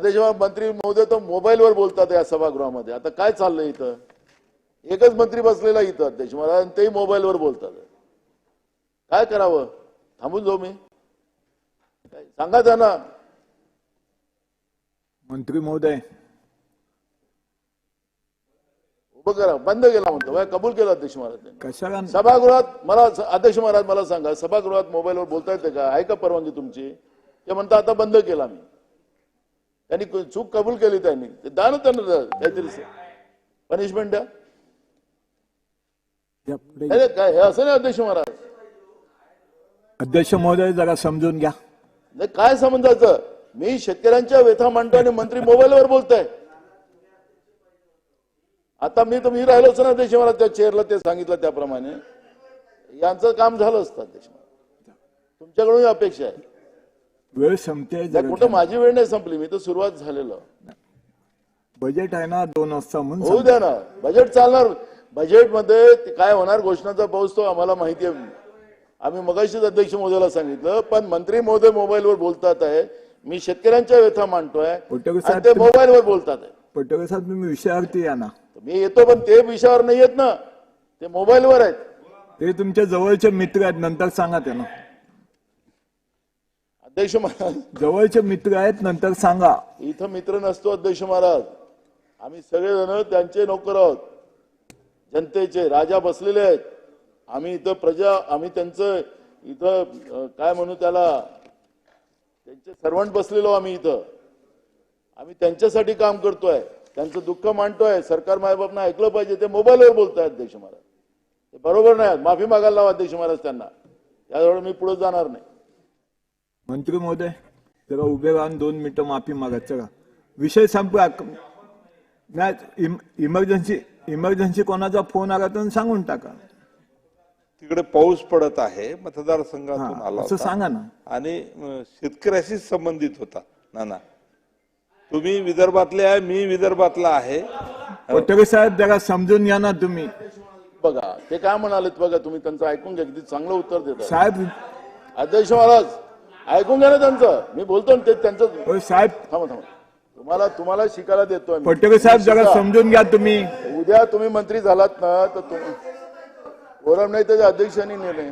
अध्यक्ष मंत्री महोदय तर मोबाईलवर बोलतात या सभागृहामध्ये आता काय चाललंय इथं? एकच मंत्री बसलेला इथं अध्यक्ष मला आणि तेही मोबाईलवर बोलतात. काय करावं? थांबून जाऊ मी? सांगा त्यांना. मंत्री महोदय. उभं करा. बंद केला म्हणतो. कबूल केलं अध्यक्ष महाराज. कशाला? सभागृहात मला अध्यक्ष महाराज मला सांगा सभागृहात मोबाईलवर बोलता येते का? आहे का परवानगी तुमची? ते म्हणता आता बंद केला मी. त्यांनी चूक कबूल केली त्यांनी. ते द्या ना त्यांना काहीतरी पनिशमेंट द्या काय हे असं नाही अध्यक्ष महाराज. अध्यक्ष महोदय जरा समजून घ्या. नाही काय समजायचं? मी शेतकऱ्यांच्या व्यथा मांडतो आणि मंत्री मोबाईलवर बोलताय. आता मी तर मी राहिलोच ना अध्यक्ष महाराज त्या चेअरला ते सांगितलं त्याप्रमाणे. यांचं काम झालं असतं अध्यक्ष महाराज. तुमच्याकडून अपेक्षा आहे. वेळ संपते कुठं माझी वेळ नाही संपली मी तर सुरुवात झालेलं. बजेट आहे ना दोन वाजता म्हणून होऊ द्या ना बजेट चालणार. बजेटमध्ये ते काय होणार घोषणाचा पाऊस तो आम्हाला माहिती आहे. आम्ही मगाशीच अध्यक्ष महोदयाला सांगितलं पण मंत्री महोदय मोबाईलवर बोलतात आहे. मी शेतकऱ्यांच्या व्यथा मांडतोय ते मोबाईलवर बोलतात आहे. साहेब तुम्ही विषयावरती या ना. मी येतो पण ते विषयावर नाही येत ना. ते मोबाईलवर आहेत. ते तुमच्या जवळचे मित्र आहेत नंतर सांगा त्यांना. अध्यक्ष महाराज जवळचे मित्र आहेत नंतर सांगा. इथं मित्र नसतो अध्यक्ष महाराज. आम्ही सगळेजण त्यांचे नोकर आहोत. जनतेचे राजा बसलेले आहेत. आम्ही इथं प्रजा आम्ही त्यांचं इथं अं, काय म्हणू त्याला? त्यांचे सर्वंट बसलेलो आम्ही इथं. आम्ही त्यांच्यासाठी काम करतोय. त्यांचं दुःख मांडतोय. सरकार मायबापना ऐकलं पाहिजे. ते मोबाईलवर बोलताय अध्यक्ष महाराज. ते बरोबर नाही माफी मागायला लावा अध्यक्ष महाराज त्यांना. त्याजवळ मी पुढे जाणार नाही. मंत्री महोदय जरा उभे राहून दोन मिनिटं माफी मागा चला विषय संपला. नाही इम- इमर्जन्सी इमर्जन्सी कोणाचा फोन आला तर सांगून टाका. तिकडे पाऊस पडत आहे मतदारसंघातून हा, आला असं होता. सांगा ना. आणि अं, शेतकऱ्याशी संबंधित होता नाना. तुम्ही विदर्भातले आहे मी विदर्भातला आहे. पटोले साहेब जरा समजून घ्या ना तुम्ही. बघा ते काय म्हणालेत बघा तुम्ही त्यांचं ऐकून घ्या किती चांगलं उत्तर देतात. साहेब अध्यक्ष महाराज ऐकून घ्या ना त्यांचं. मी बोलतो ना ते त्यांचं. साहेब. थांबा थांबा. तुम्हाला तुम्हाला शिकायला देतोय मी. पटोले साहेब जरा शिका. समजून घ्या तुम्ही. उद्या तुम्ही मंत्री झालात ना तर तुम्ही फोरम नाही त्याच्या अध्यक्षांनी निर्णय